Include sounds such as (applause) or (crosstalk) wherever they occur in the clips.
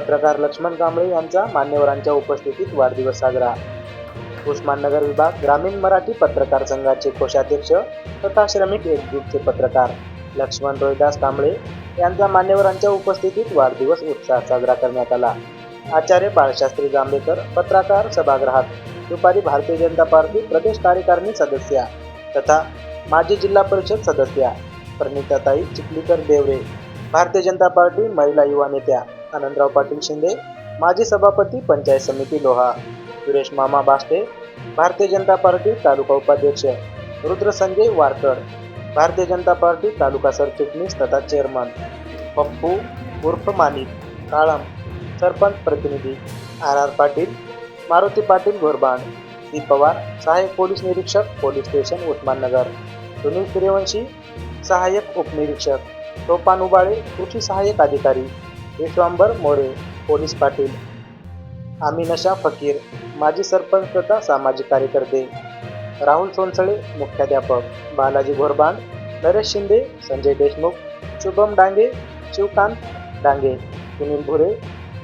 पत्रकार लक्ष्मण कांबळे यांचा मान्यवरांच्या उपस्थितीत वाढदिवस साजरा. उस्माननगर विभाग ग्रामीण मराठी पत्रकार संघाचे कोषाध्यक्ष तथा श्रमिक एकजूटचे पत्रकार लक्ष्मण रोहिदास कांबळे यांचा मान्यवरांच्या उपस्थितीत वाढदिवस उत्साहात साजरा करण्यात आला. आचार्य बाळशास्त्री जांभेकर पत्रकार सभागृहात दुपारी भारतीय जनता पार्टी प्रदेश कार्यकारिणी सदस्या तथा माजी जिल्हा परिषद सदस्या प्रणिताताई चिखलीकर देवरे भारतीय जनता पार्टी महिला युवा नेत्या आनंदराव पाटील शिंदे माजी सभापती पंचायत समिती लोहा सुरेश मामा बास्टे भारतीय जनता पार्टी तालुका उपाध्यक्ष रुद्र संजय वारकर भारतीय जनता पार्टी तालुका सरचिटणीस तथा चेअरमन पप्पू उर्फ मानिक काळम सरपंच प्रतिनिधी R R Patil Maruti Patil Ghorban C Pawar सहाय्यक पोलीस निरीक्षक पोलीस स्टेशन उस्माननगर सुनील सूर्यवंशी सहाय्यक उपनिरीक्षक सोपान उबाळे कृषी सहाय्यक अधिकारी विश्वांबर मोरे पोलीस पाटील. आमिनशा फकीर माजी सरपंच तथा सामाजिक कार्यकर्ते. राहुल सोनसळे मुख्याध्यापक. बालाजी घोरबान नरेश शिंदे संजय देशमुख शुभम डांगे शिवकांत डांगे सुनील भुरे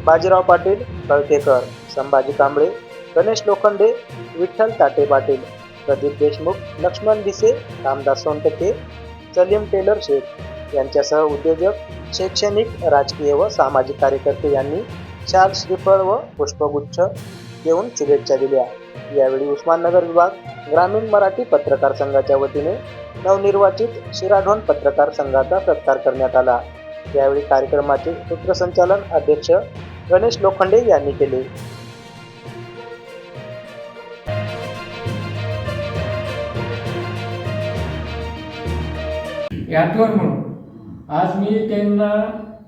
बाजीराव पाटील कळकेकर संभाजी कांबळे गणेश लोखंडे विठ्ठल ताटे पाटील प्रदीप देशमुख लक्ष्मण भिसे रामदास सोनटके सलीम टेलर शेख. यांच्यासह उद्योजक शैक्षणिक राजकीय व सामाजिक कार्यकर्ते यांनी चार श्रीफळ व पुष्पगुच्छ देऊन शुभेच्छा दिल्या. यावेळी उस्माननगर विभाग ग्रामीण मराठी पत्रकार संघाच्या वतीने नवनिर्वाचित शिराढोण पत्रकार संघाचा सत्कार करण्यात आला. यावेळी कार्यक्रमाचे सूत्रसंचालन अध्यक्ष गणेश लोखंडे यांनी केले. यादवर म्हणून आज मी त्यांना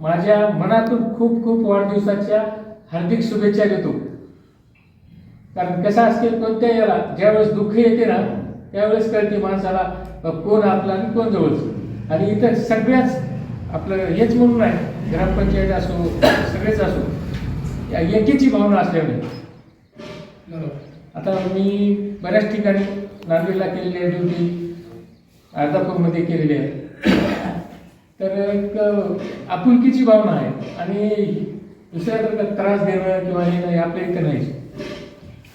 माझ्या मनातून खूप खूप वाढदिवसाच्या हार्दिक शुभेच्छा देतो. कारण कसं असते कोणत्या याला ज्यावेळेस दुःख येते ना त्यावेळेस कळते माणसाला कोण आपला आणि कोण जवळच? आणि इथं सगळ्याच आपलं हेच म्हणून आहे ग्रामपंचायत असो सगळेच असो या एकीची भावना असल्यामुळे. आता मी बऱ्याच ठिकाणी नांदेडला केलेली आहे ड्युटी अर्धापूरमध्ये केलेली आहे. तर एक आपुलकीची भावना आहे. आणि दुसऱ्याकडे त्रास देणं किंवा हे नाही आपल्या इथं नाही.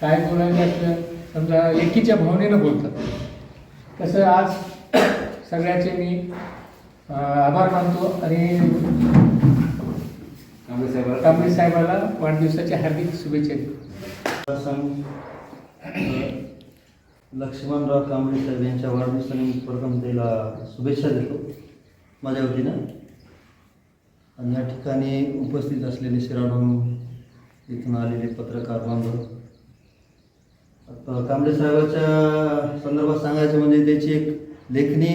काय बोलायचं असलं समजा एकीच्या भावनेनं बोलतात. तसं आज (coughs) सगळ्याचे मी आभार मानतो आणि कांबळे साहेबाला. वाढदिवसाच्या हार्दिक शुभेच्छा देतो. लक्ष्मणराव कांबळे साहेब यांच्या वाढदिवसानिमित्त प्रथम त्याला शुभेच्छा देतो. माझ्या वतीनं. आणि या ठिकाणी उपस्थित असलेले शिराडून इथून आलेले पत्रकार बांधव. कांबळे साहेबाच्या संदर्भात सांगायचं म्हणजे त्याची एक लेखणी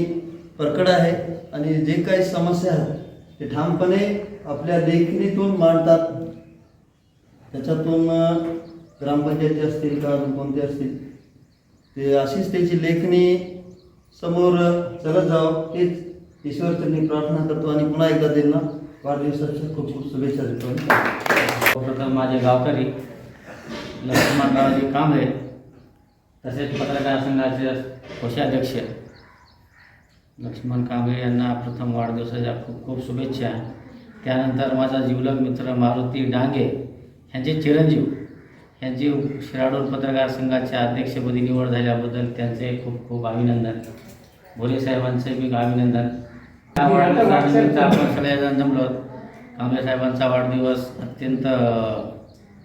प्रकट आहे आणि जे काही समस्या आहेत ते ठामपणे आपल्या लेखणीतून मांडतात. त्याच्यातून ग्रामपंचायती असतील का अजून कोणते असतील ते अशीच त्याची लेखणी समोर चलत जावं हेच ईश्वरचरणी प्रार्थना करतो आणि पुन्हा एकदा त्यांना वाढदिवसाच्या खूप खूप शुभेच्छा देतो. प्रथम माझे गावकरी लक्ष्मणरावजी कांबळे तसेच पत्रकार संघाचे कोषाध्यक्ष लक्ष्मण कांबळे यांना प्रथम वाढदिवसाच्या खूप खूप शुभेच्छा. त्यानंतर माझा जिवलग मित्र मारुती डांगे यांचे चिरंजीव यांची शिराडोर पत्रकार संघाच्या अध्यक्षपदी निवड झाल्याबद्दल त्यांचे खूप खूप अभिनंदन. भोले साहेबांचे बी अभिनंदन. वाढदिवसानिमित्त आपण सगळेजण जमलो कांबळे साहेबांचा वाढदिवस अत्यंत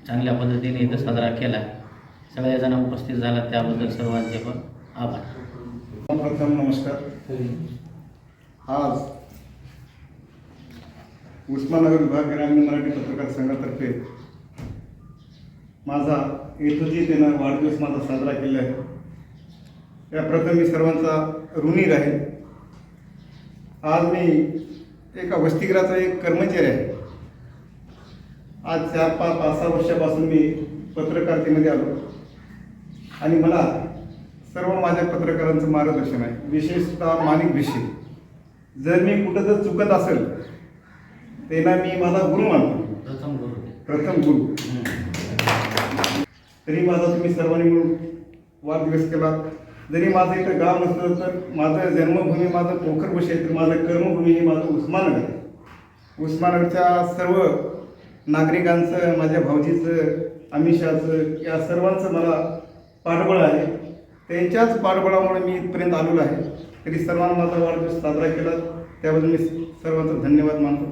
चांगल्या पद्धतीने इथं साजरा केला. सगळेजण उपस्थित झाला त्याबद्दल सर्वांचे पण आभार. प्रथम नमस्कार. आज उस्मानगर विभाग ग्रामीण मराठी पत्रकार संघातर्फे माझा यथोचितेनं वाढदिवस माझा साजरा केला आहे. त्याप्रथम मी सर्वांचा ऋणी राहील आज मी एका वसतिगृहाचा एक कर्मचारी आहे. आज चार पाच पाच सहा वर्षापासून मी पत्रकारितेमध्ये आलो. आणि मला सर्व माझ्या पत्रकारांचं मार्गदर्शन आहे. विशेषतः माणिक भिशे. जर मी कुठं जर चुकत असेल त्यांना मी माझा गुरु मानतो. प्रथम गुरु. प्रथम गुरु. तरी माझा तुम्ही सर्वांनी मिळून वाढदिवस केला जरी माझं इथं गाव नसलं तर माझं जन्मभूमी माझं पोखरबशी आहे तर माझं कर्मभूमी ही माझं उस्मानगर आहे. उस्मानगरच्या सर्व नागरिकांचं माझ्या भाऊजीचं अमिषाचं या सर्वांचं मला पाठबळ आहे. त्यांच्याच पाठबळामुळे मी इथपर्यंत आलेलो आहे. तरी सर्वांना माझा वाढदिवस साजरा केला. त्याबद्दल मी सर्वांचा धन्यवाद मानतो.